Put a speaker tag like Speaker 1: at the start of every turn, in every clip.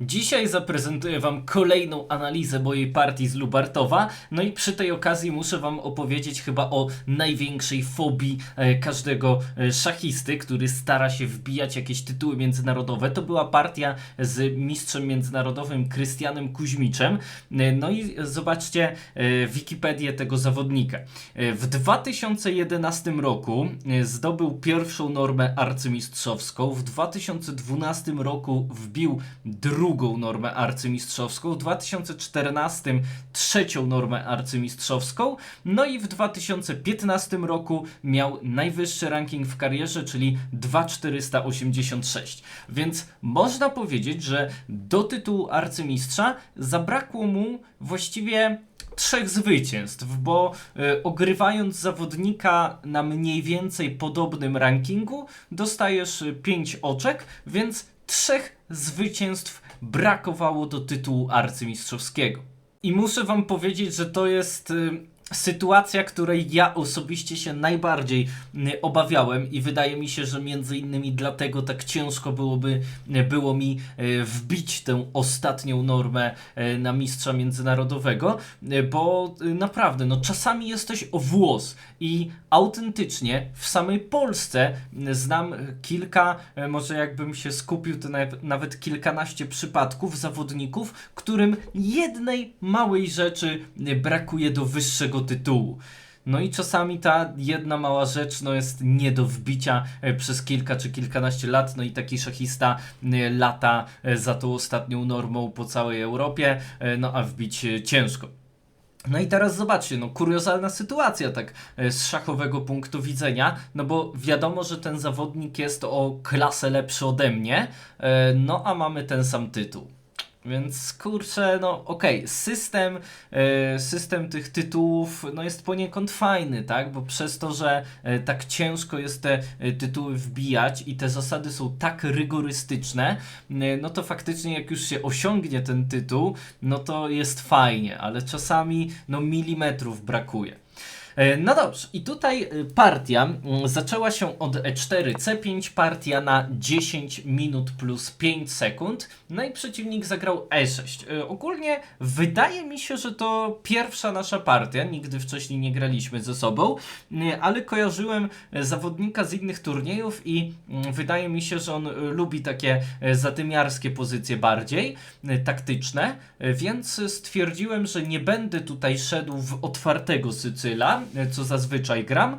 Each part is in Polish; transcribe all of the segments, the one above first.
Speaker 1: Dzisiaj zaprezentuję Wam kolejną analizę mojej partii z Lubartowa. No i przy tej okazji muszę Wam opowiedzieć chyba o największej fobii e, każdego e, szachisty, który stara się wbijać jakieś tytuły międzynarodowe. To była partia z mistrzem międzynarodowym Krystianem Kuźmiczem. E, No i zobaczcie Wikipedię tego zawodnika. W 2011 roku zdobył pierwszą normę arcymistrzowską. W 2012 roku wbił drugą normę arcymistrzowską. W 2014 trzecią normę arcymistrzowską. No i w 2015 roku miał najwyższy ranking w karierze, czyli 2,486. Więc można powiedzieć, że do tytułu arcymistrza zabrakło mu właściwie trzech zwycięstw, bo y, ogrywając zawodnika na mniej więcej podobnym rankingu, dostajesz 5 oczek, więc trzech zwycięstw brakowało do tytułu arcymistrzowskiego. I muszę wam powiedzieć, że to jest y, sytuacja, której ja osobiście się najbardziej y, obawiałem i wydaje mi się, że między innymi dlatego tak ciężko byłoby y, było mi y, wbić tę ostatnią normę y, na mistrza międzynarodowego, bo naprawdę, no czasami jesteś o włos i autentycznie w samej Polsce znam kilka, może jakbym się skupił, to nawet, kilkanaście przypadków zawodników, którym jednej małej rzeczy brakuje do wyższego tytułu. No i czasami ta jedna mała rzecz no jest nie do wbicia e, przez kilka czy kilkanaście lat, no i taki szachista e, lata e, za tą ostatnią normą po całej Europie, no a wbić ciężko. No i teraz zobaczcie, no kuriozalna sytuacja tak z szachowego punktu widzenia, no bo wiadomo, że ten zawodnik jest o klasę lepszy ode mnie, no a mamy ten sam tytuł. Więc kurczę, no okej, system, e, system tych tytułów no jest poniekąd fajny, tak? Bo przez to, że e, tak ciężko jest te e, tytuły wbijać i te zasady są tak rygorystyczne, no to faktycznie jak już się osiągnie ten tytuł, no to jest fajnie, ale czasami no milimetrów brakuje. E, No dobrze, i tutaj e, partia zaczęła się od E4, C5, partia na 10 minut plus 5 sekund, no i przeciwnik zagrał E6. E, Ogólnie wydaje mi się, że to pierwsza nasza partia, nigdy wcześniej nie graliśmy ze sobą, ale kojarzyłem zawodnika z innych turniejów i wydaje mi się, że on lubi takie e, zadymiarskie pozycje bardziej, taktyczne, więc stwierdziłem, że nie będę tutaj szedł w otwartego Sycyla, co zazwyczaj gram.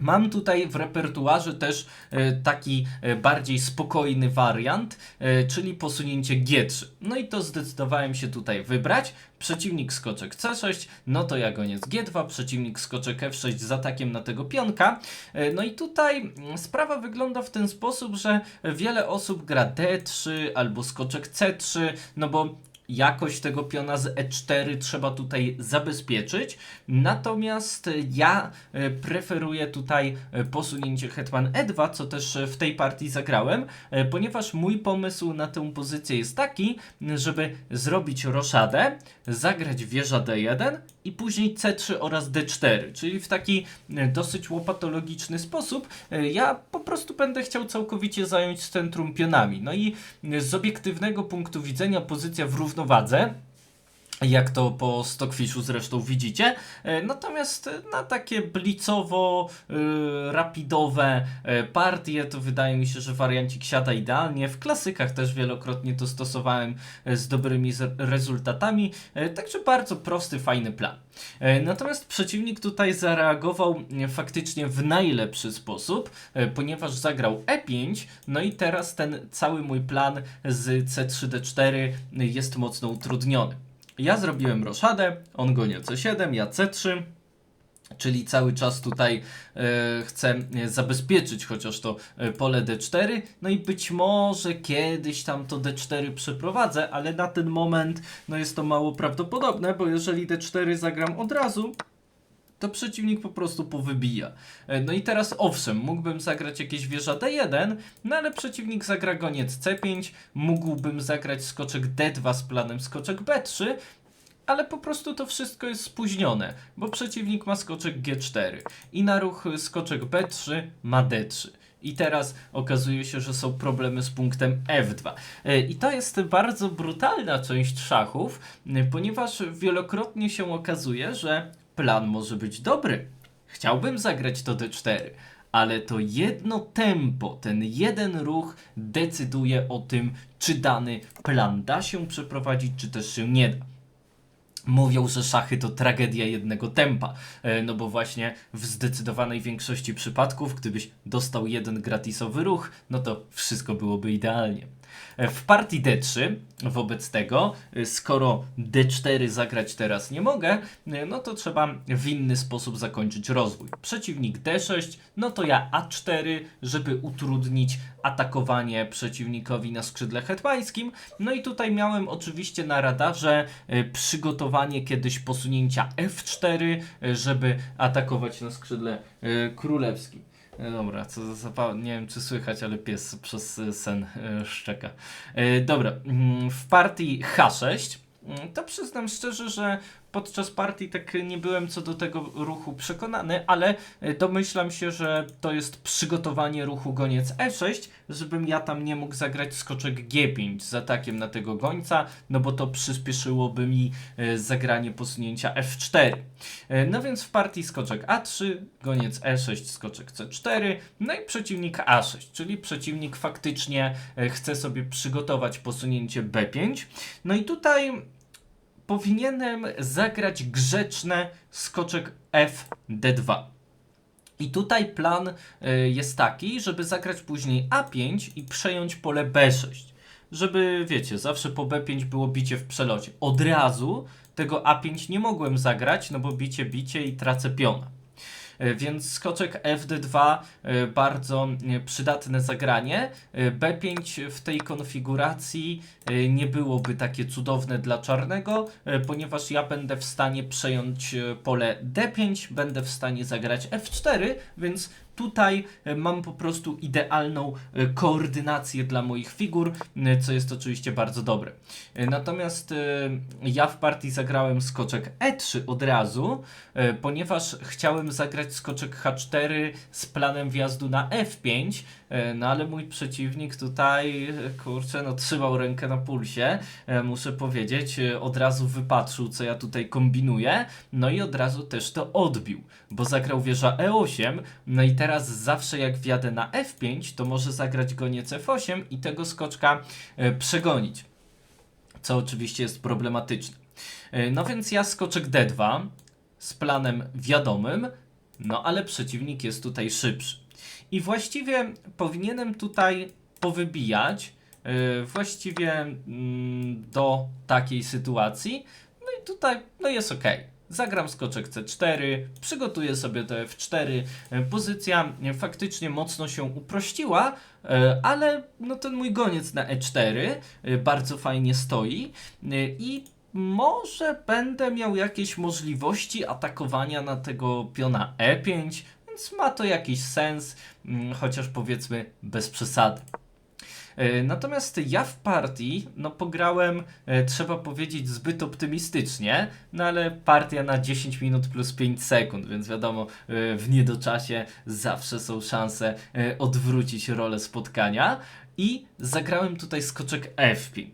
Speaker 1: Mam tutaj w repertuarze też e, taki e, bardziej spokojny wariant, e, czyli posunięcie G3. No i to zdecydowałem się tutaj wybrać. Przeciwnik skoczek C6, no to ja goniec G2, przeciwnik skoczek F6 z atakiem na tego pionka. E, No i tutaj mm, sprawa wygląda w ten sposób, że wiele osób gra D3 albo skoczek C3, no bo jakość tego piona z E4 trzeba tutaj zabezpieczyć. Natomiast ja e, preferuję tutaj e, posunięcie hetman E2, co też e, w tej partii zagrałem, ponieważ mój pomysł na tę pozycję jest taki, żeby zrobić roszadę, zagrać wieża D1 i później C3 oraz D4, czyli w taki e, dosyć łopatologiczny sposób. e, Ja po prostu będę chciał całkowicie zająć centrum pionami. No i e, z obiektywnego punktu widzenia pozycja w równowadze jak to po Stockfishu zresztą widzicie. E, Natomiast e, na takie blicowo, e, partie, to wydaje mi się, że wariancik siada idealnie. W klasykach też wielokrotnie to stosowałem z dobrymi rezultatami. Także bardzo prosty, fajny plan. Natomiast przeciwnik tutaj zareagował faktycznie w najlepszy sposób, ponieważ zagrał E5, no i teraz ten cały mój plan z C3D4 jest mocno utrudniony. Ja zrobiłem roszadę, on gonie C7, ja C3. Czyli cały czas tutaj e, chcę e, zabezpieczyć chociaż to e, pole D4. No i być może kiedyś tam to D4 przeprowadzę, ale na ten moment no jest to mało prawdopodobne, bo jeżeli D4 zagram od razu, to przeciwnik po prostu powybija. E, No i teraz owszem, mógłbym zagrać jakieś wieża D1, no ale przeciwnik zagra goniec C5, mógłbym zagrać skoczek D2 z planem skoczek B3, ale po prostu to wszystko jest spóźnione, bo przeciwnik ma skoczek G4 i na ruch skoczek B3 ma D3. i teraz okazuje się, że są problemy z punktem F2. E, I to jest bardzo brutalna część szachów, e, ponieważ wielokrotnie się okazuje, że plan może być dobry. Chciałbym zagrać to D4, ale to jedno tempo, ten jeden ruch decyduje o tym, czy dany plan da się przeprowadzić, czy też się nie da. Mówią, że szachy to tragedia jednego tempa, e, no bo właśnie w zdecydowanej większości przypadków, gdybyś dostał jeden gratisowy ruch, no to wszystko byłoby idealnie. E, W partii D3 wobec tego, e, skoro D4 zagrać teraz nie mogę, e, no to trzeba w inny sposób zakończyć rozwój. Przeciwnik D6, no to ja A4, żeby utrudnić atakowanie przeciwnikowi na skrzydle hetmańskim. No i tutaj miałem oczywiście na radarze przygotowanie kiedyś posunięcia F4, e, żeby atakować na skrzydle królewskim. E, Dobra, co za zapał, nie wiem czy słychać, ale pies przez e, sen e, szczeka. Dobra, mm, w partii H6 mm, to przyznam szczerze, że podczas partii tak nie byłem co do tego ruchu przekonany, ale e, domyślam się, że to jest przygotowanie ruchu goniec E6, żebym ja tam nie mógł zagrać skoczek G5 z atakiem na tego gońca, no bo to przyspieszyłoby mi e, zagranie posunięcia F4. E, No więc w partii skoczek A3, goniec E6, skoczek C4, no i przeciwnik A6, czyli przeciwnik faktycznie chce sobie przygotować posunięcie B5. No i tutaj powinienem zagrać grzeczne skoczek F D2. I tutaj plan y, jest taki, żeby zagrać później A5 i przejąć pole B6. Żeby, wiecie, zawsze po B5 było bicie w przelocie. Od razu tego A5 nie mogłem zagrać, no bo bicie, bicie i tracę piona. E, Więc skoczek FD2 e, bardzo e, przydatne zagranie. E, B5 w tej konfiguracji nie byłoby takie cudowne dla czarnego, ponieważ ja będę w stanie przejąć pole D5, będę w stanie zagrać F4, więc tutaj e, mam po prostu idealną e, koordynację dla moich figur, e, co jest oczywiście bardzo dobre. Natomiast ja w partii zagrałem skoczek E3 od razu, ponieważ chciałem zagrać skoczek H4 z planem wjazdu na F5, e, no ale mój przeciwnik tutaj, kurczę, no trzymał rękę na pulsie, muszę powiedzieć, od razu wypatrzył, co ja tutaj kombinuję, no i od razu też to odbił, bo zagrał wieża E8, no i teraz zawsze jak wjadę na F5, to może zagrać goniec F8 i tego skoczka e, przegonić, co oczywiście jest problematyczne. E, No więc ja skoczek D2 z planem wiadomym, no ale przeciwnik jest tutaj szybszy. I właściwie powinienem tutaj powybijać yy, właściwie mm, do takiej sytuacji. No i tutaj no jest ok. Zagram skoczek C4, przygotuję sobie to F4. E, Pozycja e, faktycznie mocno się uprościła, e, ale no ten mój goniec na E4 e, bardzo fajnie stoi i może będę miał jakieś możliwości atakowania na tego piona E5, więc ma to jakiś sens, mm, chociaż powiedzmy bez przesady. E, Natomiast ja w partii, no pograłem, e, trzeba powiedzieć, zbyt optymistycznie, no ale partia na 10 minut plus 5 sekund, więc wiadomo, e, w niedoczasie zawsze są szanse odwrócić rolę spotkania. I zagrałem tutaj skoczek F5.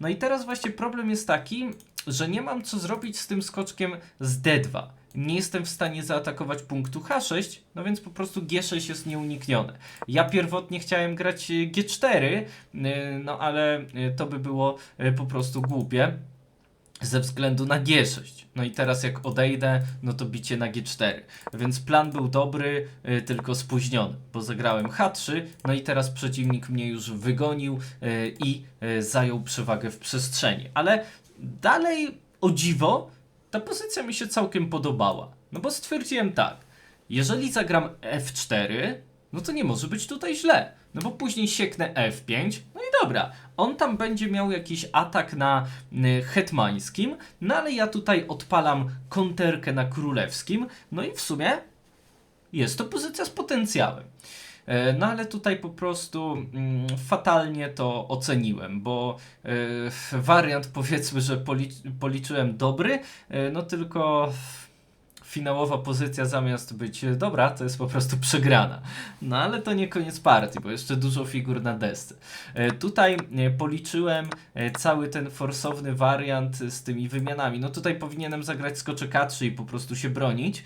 Speaker 1: No i teraz właśnie problem jest taki, że nie mam co zrobić z tym skoczkiem z D2. Nie jestem w stanie zaatakować punktu H6, no więc po prostu G6 jest nieuniknione. Ja pierwotnie chciałem grać e, G4, y, no ale y, to by było po prostu głupie ze względu na G6. No i teraz jak odejdę, no to bicie na G4. Więc plan był dobry, tylko spóźniony, bo zagrałem H3, no i teraz przeciwnik mnie już wygonił i zajął przewagę w przestrzeni. Ale dalej, o dziwo, ta pozycja mi się całkiem podobała. No bo stwierdziłem tak, jeżeli zagram F4, no to nie może być tutaj źle. No bo później sieknę F5, no i dobra. On tam będzie miał jakiś atak na y, hetmańskim, no ale ja tutaj odpalam konterkę na królewskim, no i w sumie jest to pozycja z potencjałem. E, No ale tutaj po prostu mm, fatalnie to oceniłem, bo e, wariant powiedzmy, że policz, policzyłem dobry, e, no tylko finałowa pozycja zamiast być e, dobra, to jest po prostu przegrana. No ale to nie koniec partii, bo jeszcze dużo figur na desce. E, Tutaj e, policzyłem cały ten forsowny wariant z tymi wymianami. No tutaj powinienem zagrać skoczek A3 i po prostu się bronić,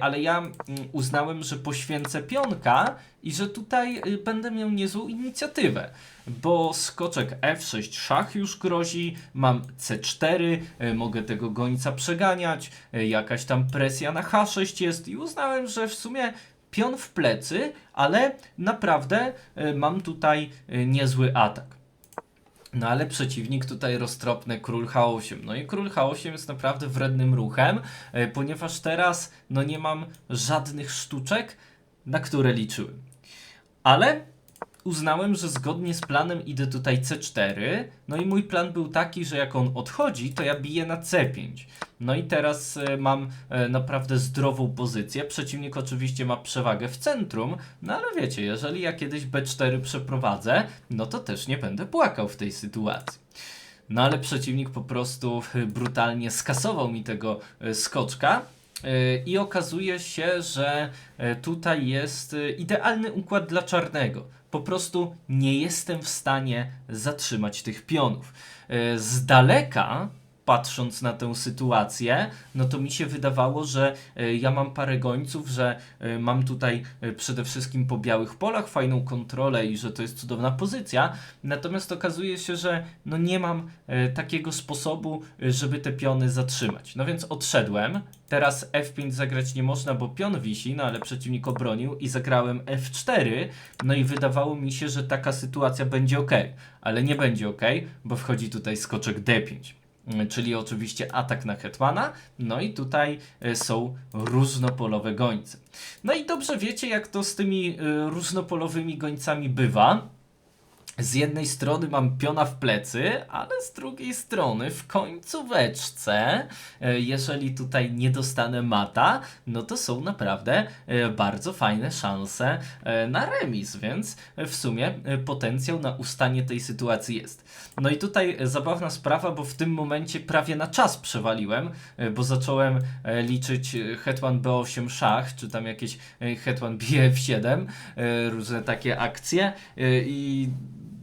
Speaker 1: ale ja mm, uznałem, że poświęcę pionka i że tutaj będę miał niezłą inicjatywę, bo skoczek F6 szach już grozi, mam C4, y, mogę tego gońca przeganiać, y, jakaś tam presja na H6 jest i uznałem, że w sumie pion w plecy, ale naprawdę y, mam tutaj niezły atak. No ale przeciwnik tutaj roztropny król H8. No i król H8 jest naprawdę wrednym ruchem, e, ponieważ teraz no nie mam żadnych sztuczek, na które liczyłem. Ale uznałem, że zgodnie z planem idę tutaj C4. No i mój plan był taki, że jak on odchodzi, to ja biję na C5. No i teraz e, mam e, naprawdę zdrową pozycję. Przeciwnik oczywiście ma przewagę w centrum, no ale wiecie, jeżeli ja kiedyś B4 przeprowadzę, no to też nie będę płakał w tej sytuacji. No ale przeciwnik po prostu e, brutalnie skasował mi tego skoczka. I okazuje się, że tutaj jest idealny układ dla czarnego. Po prostu nie jestem w stanie zatrzymać tych pionów. E, Z daleka, patrząc na tę sytuację, no to mi się wydawało, że e, ja mam parę gońców, że e, mam tutaj e, przede wszystkim po białych polach fajną kontrolę i że to jest cudowna pozycja. Natomiast okazuje się, że no nie mam takiego sposobu, żeby te piony zatrzymać. No więc odszedłem. Teraz F5 zagrać nie można, bo pion wisi, no ale przeciwnik obronił i zagrałem F4. No i wydawało mi się, że taka sytuacja będzie ok, ale nie będzie ok, bo wchodzi tutaj skoczek D5 mm, czyli oczywiście atak na hetmana, no i tutaj e, są różnopolowe gońce. No i dobrze wiecie, jak to z tymi e, różnopolowymi gońcami bywa. Z jednej strony mam piona w plecy, ale z drugiej strony w końcóweczce, e, jeżeli tutaj nie dostanę mata, no to są naprawdę e, bardzo fajne szanse e, na remis, więc w sumie potencjał na ustanie tej sytuacji jest. No i tutaj zabawna sprawa, bo w tym momencie prawie na czas przewaliłem, bo zacząłem liczyć hetman b8 szach, czy tam jakieś hetman bije f7, e, różne takie akcje i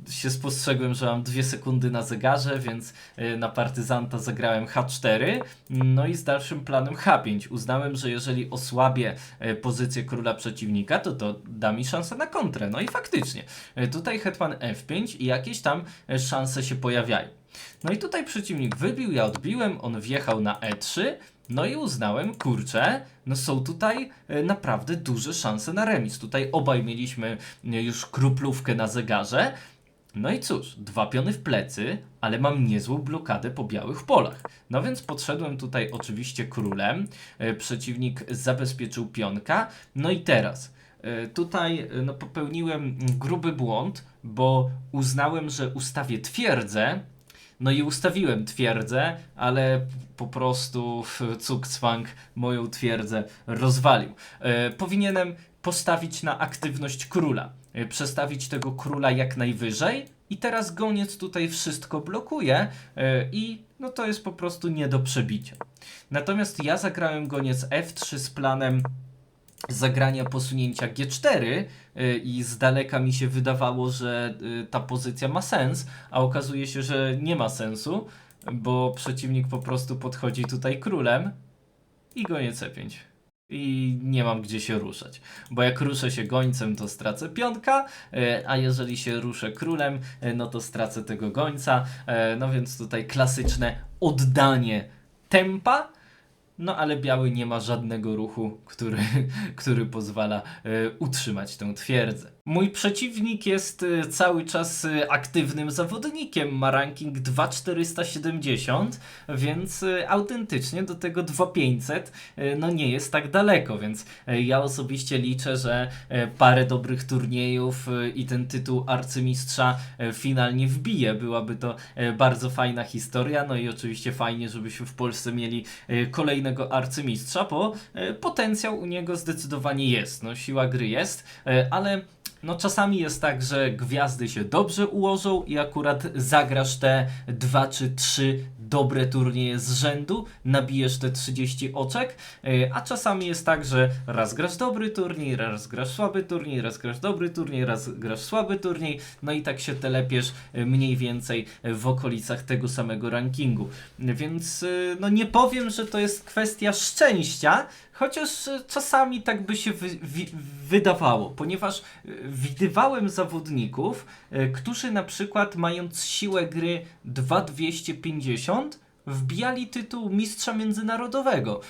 Speaker 1: się spostrzegłem, że mam dwie sekundy na zegarze, więc e, na partyzanta zagrałem H4, no i z dalszym planem H5. Uznałem, że jeżeli osłabię e, pozycję króla przeciwnika, to to da mi szansę na kontrę. No i faktycznie, e, tutaj hetman F5 i jakieś tam szanse się pojawiają. No i tutaj przeciwnik wybił, ja odbiłem, on wjechał na E3, no i uznałem, kurczę, no są tutaj naprawdę duże szanse na remis. Tutaj obaj mieliśmy już kruplówkę na zegarze. No i cóż, dwa piony w plecy, ale mam niezłą blokadę po białych polach. No więc podszedłem tutaj oczywiście królem, e, przeciwnik zabezpieczył pionka. No i teraz, e, tutaj e, no, popełniłem gruby błąd, bo uznałem, że ustawię twierdzę, no i ustawiłem twierdzę, ale po prostu Cukcwang moją twierdzę rozwalił. Powinienem postawić na aktywność króla. E, przestawić tego króla jak najwyżej i teraz goniec tutaj wszystko blokuje e, i no to jest po prostu nie do przebicia. Natomiast ja zagrałem goniec F3 z planem zagrania posunięcia G4 y, i z daleka mi się wydawało, że y, ta pozycja ma sens, a okazuje się, że nie ma sensu, bo przeciwnik po prostu podchodzi tutaj królem i goniec C5. I nie mam gdzie się ruszać, bo jak ruszę się gońcem, to stracę pionka, y, a jeżeli się ruszę królem, y, no to stracę tego gońca. y, No więc tutaj klasyczne oddanie tempa. No ale biały nie ma żadnego ruchu, który, który pozwala e, utrzymać tę twierdzę. Mój przeciwnik jest e, cały czas e, aktywnym zawodnikiem, ma ranking 2470, więc e, autentycznie do tego 2500 e, no nie jest tak daleko, więc ja osobiście liczę, że parę dobrych turniejów i ten tytuł arcymistrza finalnie wbije. Byłaby to bardzo fajna historia, no i oczywiście fajnie, żebyśmy w Polsce mieli kolejnego arcymistrza, bo potencjał u niego zdecydowanie jest, no siła gry jest, ale no czasami jest tak, że gwiazdy się dobrze ułożą i akurat zagrasz te dwa czy trzy dobre turnieje z rzędu, nabijesz te 30 oczek, e, a czasami jest tak, że raz grasz dobry turniej, raz grasz słaby turniej, raz grasz dobry turniej, raz grasz słaby turniej, no i tak się telepiesz e, mniej więcej w okolicach tego samego rankingu. Więc e, no nie powiem, że to jest kwestia szczęścia, chociaż e, czasami tak by się wy, wi, wydawało, ponieważ e, widywałem zawodników, e, którzy na przykład mając siłę gry 2250 wbijali tytuł mistrza międzynarodowego,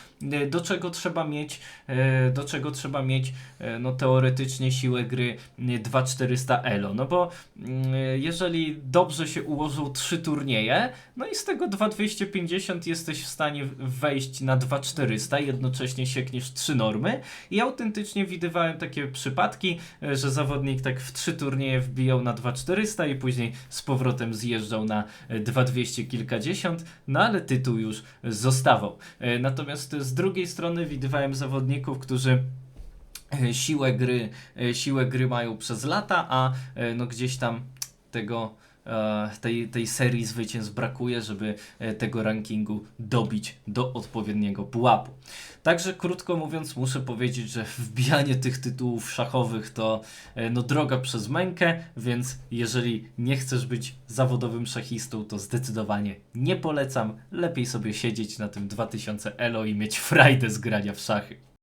Speaker 1: do czego trzeba mieć, e, do czego trzeba mieć e, no teoretycznie siłę gry e, 2400 elo, no bo mm, jeżeli dobrze się ułożą trzy turnieje, no i z tego 2250 jesteś w stanie wejść na 2400, jednocześnie siekniesz trzy normy i autentycznie widywałem takie przypadki, e, że zawodnik tak w trzy turnieje wbijał na 2400 i później z powrotem zjeżdżał na e, 2200 kilkadziesiąt, no ale tytuł już zostawał. E, Natomiast z drugiej strony widywałem zawodników, którzy e, siłę gry, e, siłę gry mają przez lata, a e, no gdzieś tam tego tej, tej serii zwycięstw brakuje, żeby e, tego rankingu dobić do odpowiedniego pułapu. Także krótko mówiąc, muszę powiedzieć, że wbijanie tych tytułów szachowych to e, no, droga przez mękę, więc jeżeli nie chcesz być zawodowym szachistą, to zdecydowanie nie polecam. Lepiej sobie siedzieć na tym 2000 elo i mieć frajdę z grania w szachy.